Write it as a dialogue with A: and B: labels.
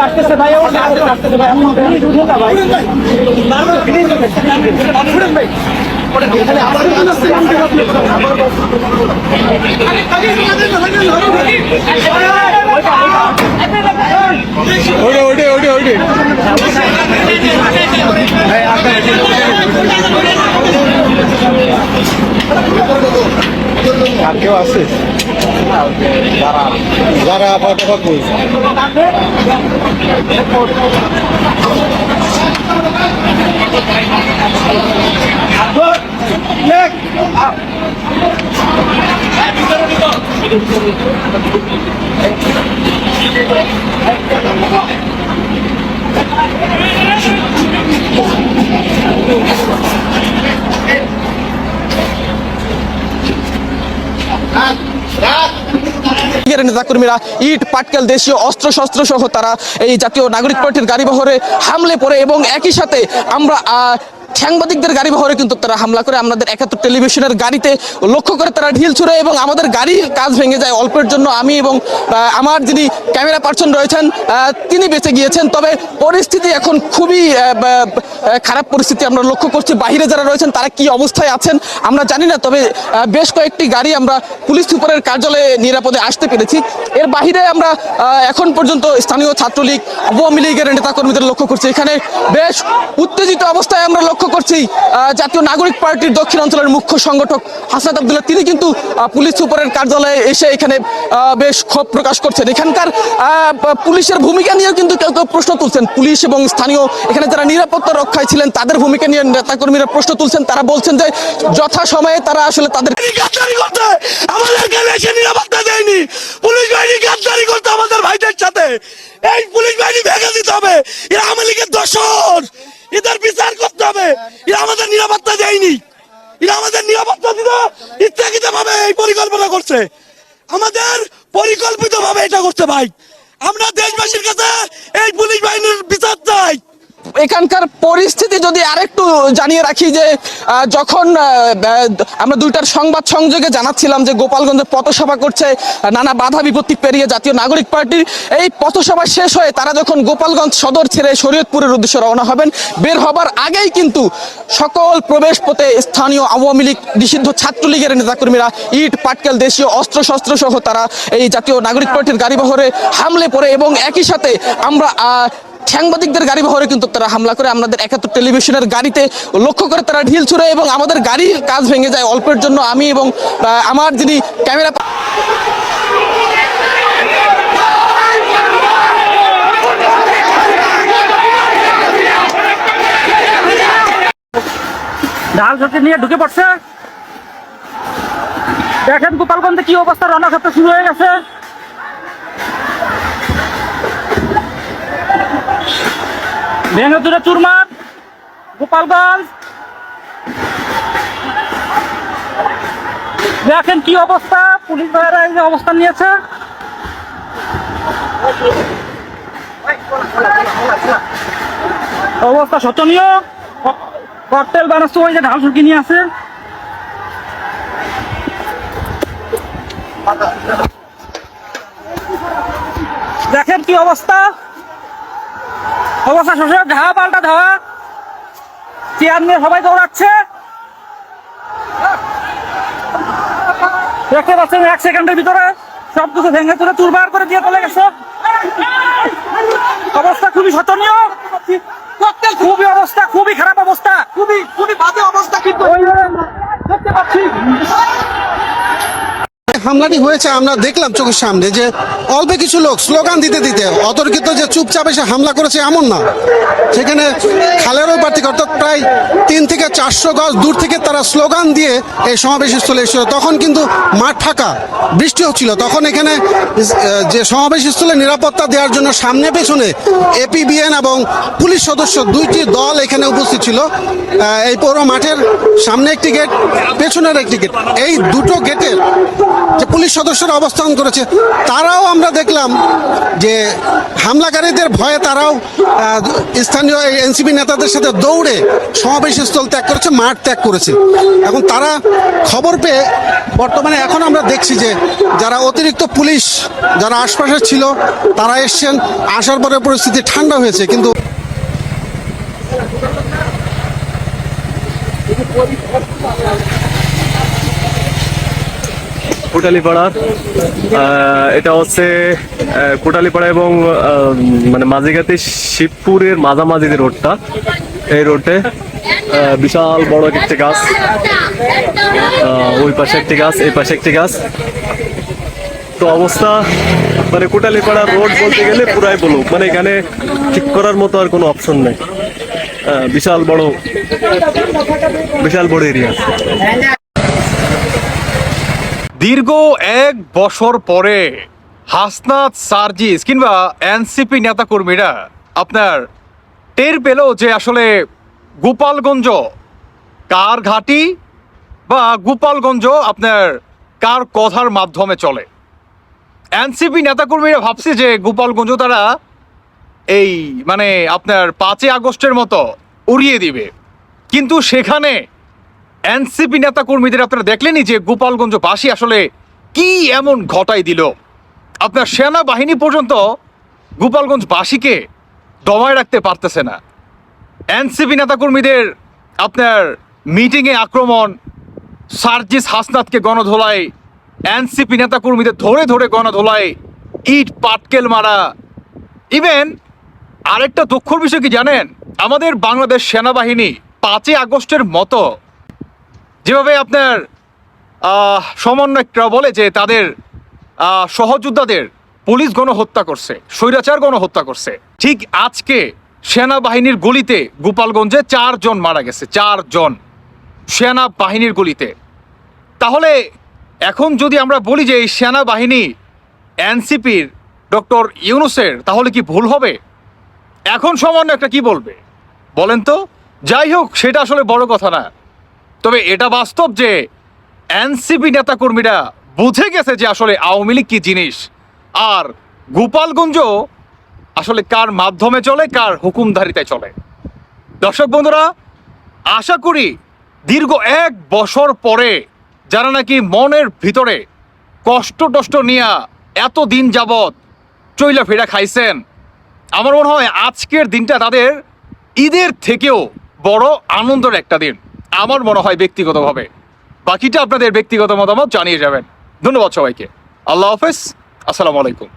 A: আসতেছে ভাই ও আসতেছে ভাই আপনি প্লিজ উঠুন না ভাই। প্লিজ ভাই।
B: ওইটা ওইটা ওইটা ওইটা আর কেউ আছে? যারা আপাতত কই
C: লীগের নেতাকর্মীরা ইট, পাটকেল, দেশীয় অস্ত্র, শস্ত্র সহ তারা এই জাতীয় নাগরিক পার্টির গাড়ি বহরে হামলে পড়ে এবং একই সাথে আমরা সাংবাদিকদের গাড়ি বহরে কিন্তু তারা হামলা করে। আমাদের একাত্তর টেলিভিশনের গাড়িতে লক্ষ্য করে তারা ঢিল ছুড়ে এবং আমাদের গাড়ির কাজ ভেঙে যায় অল্পের জন্য। আমি এবং আমার যিনি ক্যামেরা পার্সন রয়েছেন তিনি বেঁচে গিয়েছেন। তবে পরিস্থিতি এখন খুবই খারাপ পরিস্থিতি আমরা লক্ষ্য করছি। বাইরে যারা রয়েছেন, তারা কি অবস্থায় আছেন আমরা জানি না। তবে বেশ কয়েকটি গাড়ি আমরা পুলিশ সুপারের কার্যালয়ে নিরাপদে আসতে পেরেছি। এর বাহিরে আমরা এখন পর্যন্ত স্থানীয় ছাত্রলীগ, আওয়ামী লীগের নেতাকর্মীদের লক্ষ্য করছি। এখানে বেশ উত্তেজিত অবস্থায় আমরা লক্ষ্য করছি জাতীয় নাগরিক পার্টির দক্ষিণ অঞ্চলের মুখ্য সংগঠক হাসনাত আবদুল্লাহ। তিনি কিন্তু পুলিশ সুপারের কার্যালয়ে এসে এখানে বেশ ক্ষোভ প্রকাশ করছেন। এখানকার পুলিশের ভূমিকা নিয়েও কিন্তু কেউ কেউ প্রশ্ন তুলছেন। পুলিশ এবং স্থানীয় এখানে যারা নিরাপত্তা রক্ষায় ছিলেন, তাদের ভূমিকা নিয়ে নেতাকর্মীরা প্রশ্ন তুলছেন। তারা বলছেন যে যথা সময়ে তারা আসলে তাদের
D: আমাদের সাথে! এই পুলিশ বাহিনী ভেঙে দিতে হবে! এরা আওয়ামী লীগের এদের বিচার করতে হবে। এরা আমাদের নিরাপত্তা দেয়নি। এরা আমাদের নিরাপত্তা দিতে ইচ্ছাকৃত ভাবে এই পরিকল্পনা করছে। আমাদের পরিকল্পিত ভাবে এটা করছে ভাই। আমরা দেশবাসীর কাছে এই পুলিশ বাহিনীর বিচার চাই।
C: এখানকার পরিস্থিতি যদি আরেকটু জানিয়ে রাখি যে যখন আমরা দুইটার সংবাদ সংযোগে জানাচ্ছিলাম যে গোপালগঞ্জে পথসভা করছে নানা বাধা বিপত্তি পেরিয়ে জাতীয় নাগরিক পার্টির, এই পথসভা শেষ হয়ে তারা যখন গোপালগঞ্জ সদর ছেড়ে শরীয়তপুরের উদ্দেশ্যে রওনা হবেন, বের হবার আগেই কিন্তু সকল প্রবেশ পথে স্থানীয় আওয়ামী লীগ, নিষিদ্ধ ছাত্রলীগের নেতাকর্মীরা ইট, পাটকেল, দেশীয় অস্ত্র শস্ত্র সহ তারা এই জাতীয় নাগরিক পার্টির গাড়ি বহরে হামলে পড়ে এবং একই সাথে আমরা সাংবাদিকদের গাড়ি বহরে কিন্তু তারা হামলা করে। আমাদের একাত্তর টেলিভিশনের গাড়িতে লক্ষ্য করে তারা ঢিল ছুড়ে এবং আমাদের গাড়ির কাজ ভেঙে যায় অল্পের জন্য আমি এবং আমার যিনি ক্যামেরা
A: ঢাল ঝুঁকি নিয়ে ঢুকে পড়ছে। দেখেন গোপালগঞ্জে কি অবস্থা রণক্ষেত্র শুরু হয়ে গেছে। ভেঙে দূরে চুরমার, গোপালগঞ্জ। দেখেন কি অবস্থা, পুলিশ ভাইয়েরা এই যে অবস্থান নিয়েছে। অবস্থা শোচনীয়। ককটেল বানাচ্ছে ওই যে ঢাল ঝুঁকি নিয়ে আছে। দেখেন কি অবস্থা। অবস্থা শ্বশুর ধাওয়া পাল্টা ধাওয়া চেয়ার নিয়ে সবাই দৌড়াচ্ছে। দেখতে পাচ্ছেন এক সেকেন্ডের ভিতরে সব কিছু ভেঙে তুলে চুরবার করে দিয়ে চলে গেছে। অবস্থা খুবই শোচনীয়। খুবই অবস্থা খুবই খারাপ অবস্থা। খুবই খুবই বাজে অবস্থা কিন্তু। দেখতে পাচ্ছি।
E: হামলাটি হয়েছে, আমরা দেখলাম চোখের সামনে যে অল্প কিছু লোক স্লোগান দিতে দিতে অতর্কিত যে চুপচাপ এসে হামলা করেছে এমন না। সেখানে খালের ওই অর্থাৎ প্রায় তিন থেকে চারশো গজ দূর থেকে তারা স্লোগান দিয়ে এই সমাবেশ স্থলে এসেছিল। তখন কিন্তু মাঠ ফাঁকা, বৃষ্টি হচ্ছিল। তখন এখানে যে সমাবেশ স্থলে নিরাপত্তা দেওয়ার জন্য সামনে পেছনে এপিবিএন এবং পুলিশ সদস্য দুইটি দল এখানে উপস্থিত ছিল। এই পৌর মাঠের সামনে একটি গেট, পেছনের একটি গেট। এই দুটো গেটের যে পুলিশ সদস্যরা অবস্থান করেছে, তারাও আমরা দেখলাম যে হামলাকারীদের ভয়ে তারাও স্থানীয় এনসিপি নেতাদের সাথে দৌড়ে সমাবেশ স্থল ত্যাগ করেছে, মাঠ ত্যাগ করেছে। এখন তারা খবর পেয়ে বর্তমানে এখন আমরা দেখছি যে যারা অতিরিক্ত পুলিশ, যারা আশপাশে ছিল, তারা এসছেন, আসার পরে পরিস্থিতি ঠান্ডা হয়েছে, কিন্তু
F: কোটালীপাড়ার এটা হচ্ছে কোটালীপাড়া এবং মানে মাঝিঘাটি শিবপুরের মাঝামাঝি যে রোডটা, এই রোডে বিশাল বড় একটি গাছ ওই পাশে একটি গাছ, এই পাশে একটি গাছ। তো অবস্থা মানে কোটালীপাড়া রোড বলতে গেলে পুরাই বলুক মানে এখানে ঠিক করার মতো আর কোনো অপশন নেই। বিশাল বড় বিশাল বড় এরিয়া
G: দীর্ঘ এক বছর পরে হাসনাত সার্জিস কিংবা এনসিপি নেতাকর্মীরা আপনার টের পেল যে আসলে গোপালগঞ্জ কার ঘাটি বা গোপালগঞ্জ আপনার কার কথার মাধ্যমে চলে। এনসিপি নেতাকর্মীরা ভাবছে যে গোপালগঞ্জ তারা এই মানে আপনার পাঁচই আগস্টের মতো উড়িয়ে দিবে। কিন্তু সেখানে এনসিপি নেতা কর্মীদের আপনারা দেখলেনই যে গোপালগঞ্জ গোপালগঞ্জবাসী আসলে কি এমন ঘটাই দিল। আপনার সেনাবাহিনী পর্যন্ত গোপালগঞ্জ গোপালগঞ্জবাসীকে দমায় রাখতে পারতেছে না। এনসিপি নেতাকর্মীদের আপনার মিটিংয়ে আক্রমণ, সার্জিস হাসনাতকে গণধোলাই, এনসিপি নেতাকর্মীদের ধরে ধরে গণধোলাই, ইট পাটকেল মারা। ইভেন আরেকটা দুঃখর বিষয় কি জানেন? আমাদের বাংলাদেশ সেনাবাহিনী পাঁচই আগস্টের মতো যেভাবে আপনার সমন্বয়করা বলে যে তাদের সহযোদ্ধাদের পুলিশ গণহত্যা করছে, স্বৈরাচার গণহত্যা করছে, ঠিক আজকে সেনাবাহিনীর গুলিতে গোপালগঞ্জে চারজন মারা গেছে, চারজন সেনাবাহিনীর গুলিতে। তাহলে এখন যদি আমরা বলি যে এই সেনাবাহিনী এনসিপির ডক্টর ইউনুসের, তাহলে কি ভুল হবে? এখন সমন্বয় একটা কি বলবে? বলেন তো। যাই হোক, সেটা আসলে বড় কথা না। তবে এটা বাস্তব যে এনসিপি নেতাকর্মীরা বুঝে গেছে যে আসলে আওয়ামী লীগ কি জিনিস। আর গোপালগঞ্জ আসলে কার মাধ্যমে চলে, কার হুকুমধারিতায় চলে। দর্শক বন্ধুরা, আশা করি দীর্ঘ এক বছর পরে যারা নাকি মনের ভিতরে কষ্ট টষ্ট নিয়া এত দিন যাবৎ চইলা ফেরা খাইছেন, আমার মনে হয় আজকের দিনটা তাদের ঈদের থেকেও বড় আনন্দের একটা দিন। আমার মনে হয় ব্যক্তিগতভাবে। বাকিটা আপনাদের ব্যক্তিগত মতামত জানিয়ে যাবেন। ধন্যবাদ সবাইকে। আল্লাহ হাফেজ। আসসালামু আলাইকুম।